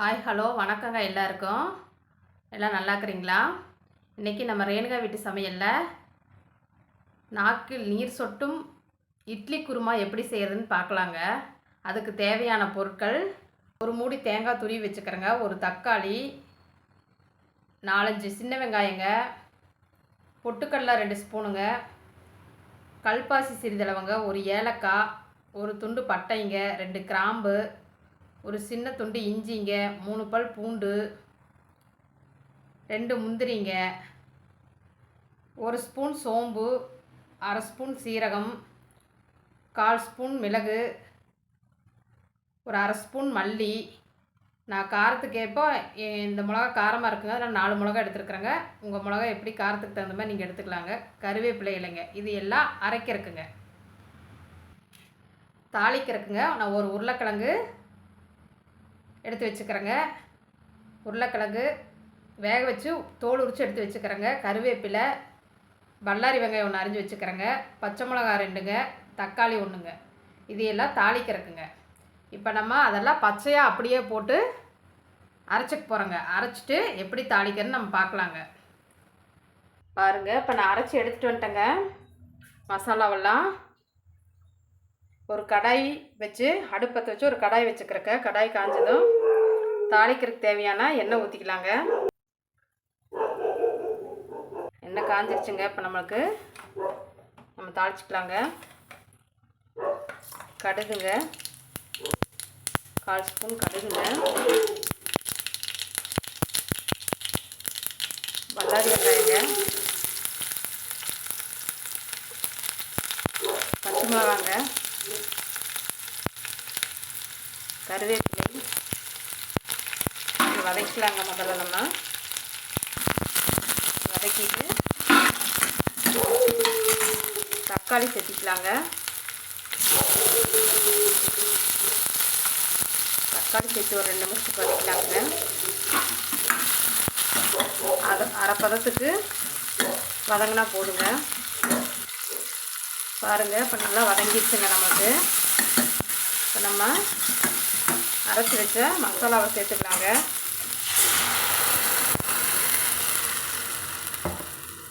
Hi hello வணக்கங்க எல்லாருக்கும். எல்லாம் நல்லா இருக்கிறீங்களா? இன்றைக்கி நம்ம ரேணுகா வீட்டு சமையலில் நாக்கில் நீர் சொட்டும் இட்லி குருமா எப்படி செய்கிறதுன்னு பார்க்கலாங்க. அதுக்கு தேவையான பொருட்கள் ஒரு மூடி தேங்காய் துருவி வச்சுக்கிறேங்க. ஒரு தக்காளி நாலஞ்சு சின்ன வெங்காயங்க பொட்டுக்கடலை ரெண்டு ஸ்பூனுங்க கல்பாசி சிறிதளவுங்க ஒரு ஏலக்காய் ஒரு துண்டு பட்டைங்க ரெண்டு கிராம்பு ஒரு சின்ன துண்டு இஞ்சிங்க மூணு பல் பூண்டு ரெண்டு முந்திரிங்க ஒரு ஸ்பூன் சோம்பு அரை ஸ்பூன் சீரகம் கால் ஸ்பூன் மிளகு ஒரு அரை ஸ்பூன் மல்லி. நான் காரத்துக்கு ஏற்ப இந்த மிளகா காரமாக இருக்குங்க. நான் நாலு மிளகா எடுத்துருக்குறேங்க. உங்கள் மிளகா எப்படி காரத்துக்கு தகுந்த மாதிரி நீங்கள் எடுத்துக்கலாங்க. கருவேப்பிலை இல்லைங்க இது எல்லாம் அரைக்கிறக்குங்க. தாளிக்கிறதுக்குங்க நான் ஒரு உருளைக்கிழங்கு எடுத்து வச்சுக்கிறேங்க. உருளைக்கிழங்கு வேக வச்சு தோல் உரித்து எடுத்து வச்சுக்கிறேங்க. கருவேப்பிலை பல்லாரி வெங்காயம் ஒன்று அரிஞ்சு வச்சுக்கிறேங்க. பச்சை மிளகா ரெண்டுங்க தக்காளி ஒன்றுங்க இதையெல்லாம் தாளிக்கிறதுக்குங்க. இப்போ நம்ம அதெல்லாம் பச்சையாக அப்படியே போட்டு அரைச்சிக்க போகிறோங்க அரைச்சிட்டு எப்படி தாளிக்கிறன்னு நம்ம பார்க்கலாங்க. பாருங்கள் இப்போ நான் அரைச்சி எடுத்துகிட்டு வந்துட்டேங்க. மசாலாவெல்லாம் ஒரு கடாய் வச்சு அடுப்பத்தை வச்சு ஒரு கடாய் வச்சுக்கிறக்க கடாய் காஞ்சதும் தாளிக்கிறதுக்கு தேவையான எண்ணெய் ஊற்றிக்கலாங்க எண்ணெய் காஞ்சிருச்சுங்க. இப்போ நம்மளுக்கு நம்ம தாளிச்சிக்கலாங்க. கடுகுங்க. கால் ஸ்பூன் கடுகுங்க. வல்லாரி வெங்காயங்க. பச்சை மிளகாங்க. கருவேப்பிலை. வதக்கலாங்க முதல்ல நம்ம. வதக்கிட்டு தக்காளி செத்திக்கலாங்க. தக்காளி சேர்த்து ஒரு ரெண்டு நிமிஷத்துக்கு வதக்கலாங்க. அது அரை பதத்துக்கு வதங்கினா போதுங்க. பாருங்கள் இப்போ நல்லா வதங்கிடுச்சுங்க நமக்கு. இப்போ நம்ம அரைச்சி வச்ச மசாலாவை சேர்த்துக்கலாங்க.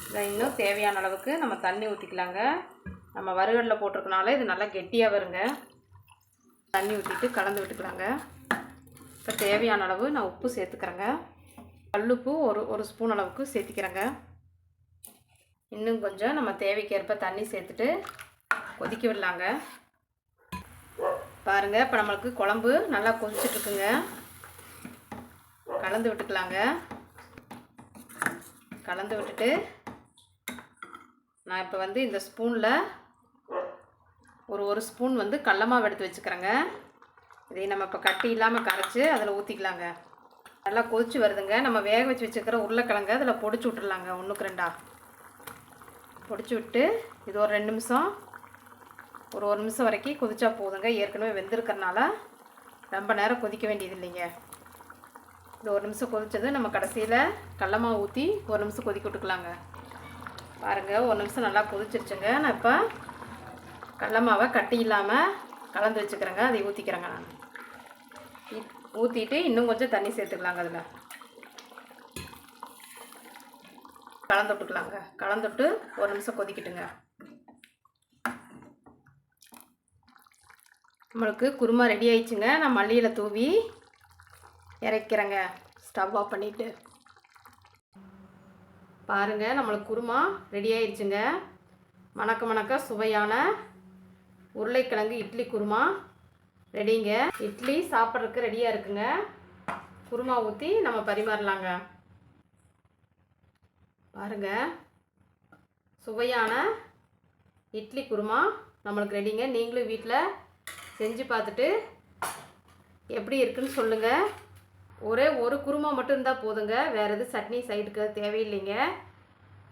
இதை இன்னும் தேவையான அளவுக்கு நம்ம தண்ணி ஊற்றிக்கலாங்க நம்ம வறுகலில் போட்டிருக்கனால இது நல்லா கெட்டியாக வருங்க. தண்ணி ஊற்றிட்டு கலந்து விட்டுக்கலாங்க. இப்போ தேவையான அளவு நான் உப்பு சேர்த்துக்கிறேங்க. கல்லுப்பு ஒரு ஒரு ஸ்பூன் அளவுக்கு சேர்த்திக்கிறேங்க. இன்னும் கொஞ்சம் நம்ம தேவைக்கேற்ப தண்ணி சேர்த்துட்டு கொதிக்க விடலாங்க. பாருங்கள் இப்போ நம்மளுக்கு குழம்பு நல்லா கொதிச்சுட்ருக்குங்க. கலந்து விட்டுக்கலாங்க. கலந்து விட்டுட்டு நான் இப்போ வந்து இந்த ஸ்பூனில் ஒரு ஒரு ஸ்பூன் வந்து கடலமாவு எடுத்து வச்சுக்கிறேங்க. இதை நம்ம இப்போ கட்டி இல்லாமல் கரைச்சி அதில் ஊற்றிக்கலாங்க நல்லா கொதிச்சு வருதுங்க. நம்ம வேக வச்சு வச்சுக்கிற உருளைக்கிழங்க அதில் பொடிச்சு விட்டுடலாங்க ஒன்றுக்கு ரெண்டா. பொடிச்சு விட்டு இது ஒரு ரெண்டு நிமிஷம் ஒரு ஒரு நிமிஷம் வரைக்கும் கொதிச்சா போதுங்க. ஏற்கனவே வெந்திருக்கிறனால ரொம்ப நேரம் கொதிக்க வேண்டியது இல்லைங்க இது ஒரு நிமிஷம் கொதித்தது நம்ம கடைசியில் கடலமாவு ஊற்றி ஒரு நிமிஷம் கொதிக்க விட்டுக்கலாங்க. பாருங்கள் ஒரு நிமிஷம் நல்லா கொதிச்சிருச்சுங்க. நான் இப்போ கடலமாவை கட்டி இல்லாமல் கலந்து வச்சுக்கிறேங்க. அதை ஊற்றிக்கிறேங்க நான். ஊற்றிட்டு இன்னும் கொஞ்சம் தண்ணி சேர்த்துக்கலாங்க அதில். கலந்து விட்டுக்கலாங்க கலந்துட்டு ஒரு நிமிஷம் கொதிக்கிட்டுங்க. நம்மளுக்கு குருமா ரெடி ஆயிடுச்சுங்க. நான் மல்லியில் தூவி இறக்கிறேங்க. ஸ்டவ் ஆஃப் பண்ணிவிட்டு பாருங்கள் நம்மளுக்கு குருமா ரெடி ஆயிடுச்சுங்க. மணக்க மணக்க சுவையான உருளைக்கிழங்கு இட்லி குருமா ரெடிங்க இட்லி சாப்பிட்றதுக்கு ரெடியாக இருக்குங்க. குருமா ஊற்றி நம்ம பரிமாறலாங்க. பாருங்கள் சுவையான இட்லி குருமா. நம்மளுக்கு ரெடிங்க நீங்களும் வீட்டில் செஞ்சு பார்த்துட்டு எப்படி இருக்குன்னு சொல்லுங்கள் ஒரே ஒரு குருமா மட்டும் இருந்தால் போதுங்க. வேறு எதுவும் சட்னி சைடுக்கு தேவையில்லைங்க.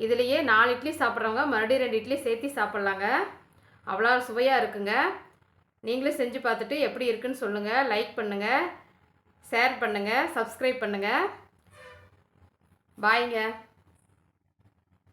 இதுலேயே நாலு இட்லி சாப்பிட்றவங்க மறுபடியும் ரெண்டு இட்லி சேர்த்து சாப்பிட்லாங்க. அவ்வளோ சுவையாக இருக்குங்க. நீங்களும் செஞ்சு பார்த்துட்டு எப்படி இருக்குன்னு சொல்லுங்கள் லைக் பண்ணுங்கள் ஷேர் பண்ணுங்கள் சப்ஸ்கிரைப் பண்ணுங்கள் பாய்ங்க